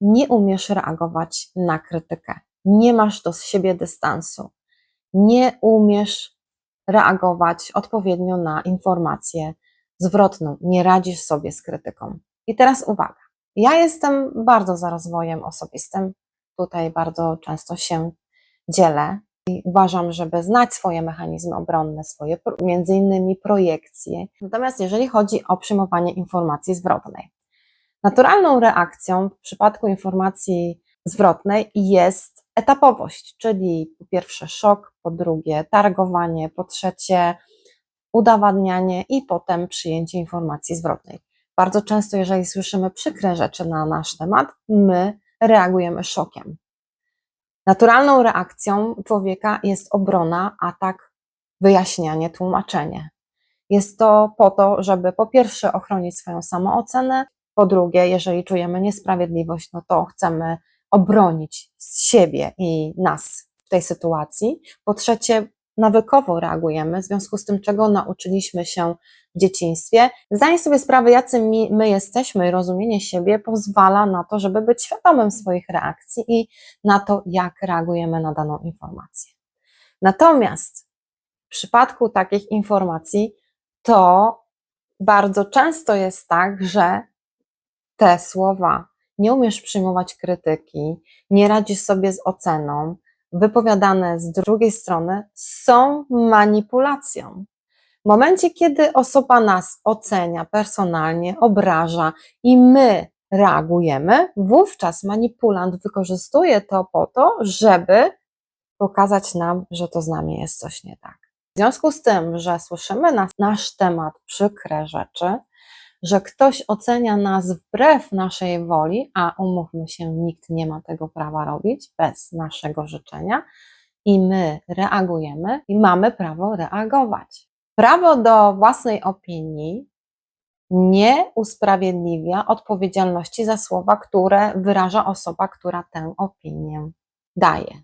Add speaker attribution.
Speaker 1: nie umiesz reagować na krytykę, nie masz do siebie dystansu, nie umiesz reagować odpowiednio na informację zwrotną, nie radzisz sobie z krytyką. I teraz uwaga. Ja jestem bardzo za rozwojem osobistym. Tutaj bardzo często się dzielę i uważam, żeby znać swoje mechanizmy obronne, swoje między innymi projekcje. Natomiast jeżeli chodzi o przyjmowanie informacji zwrotnej, naturalną reakcją w przypadku informacji zwrotnej jest etapowość, czyli po pierwsze szok, po drugie targowanie, po trzecie udowadnianie i potem przyjęcie informacji zwrotnej. Bardzo często, jeżeli słyszymy przykre rzeczy na nasz temat, my reagujemy szokiem. Naturalną reakcją człowieka jest obrona, atak, wyjaśnianie, tłumaczenie. Jest to po to, żeby po pierwsze ochronić swoją samoocenę, po drugie, jeżeli czujemy niesprawiedliwość, no to chcemy obronić siebie i nas w tej sytuacji. Po trzecie, nawykowo reagujemy, w związku z tym, czego nauczyliśmy się w dzieciństwie. Zdanie sobie sprawy, jacy my jesteśmy i rozumienie siebie pozwala na to, żeby być świadomym swoich reakcji i na to, jak reagujemy na daną informację. Natomiast w przypadku takich informacji, to bardzo często jest tak, że te słowa nie umiesz przyjmować krytyki, nie radzisz sobie z oceną, wypowiadane z drugiej strony są manipulacją. W momencie, kiedy osoba nas ocenia personalnie, obraża i my reagujemy, wówczas manipulant wykorzystuje to po to, żeby pokazać nam, że to z nami jest coś nie tak. W związku z tym, że słyszymy na nasz temat przykre rzeczy, że ktoś ocenia nas wbrew naszej woli, a umówmy się, nikt nie ma tego prawa robić bez naszego życzenia, i my reagujemy i mamy prawo reagować. Prawo do własnej opinii nie usprawiedliwia odpowiedzialności za słowa, które wyraża osoba, która tę opinię daje.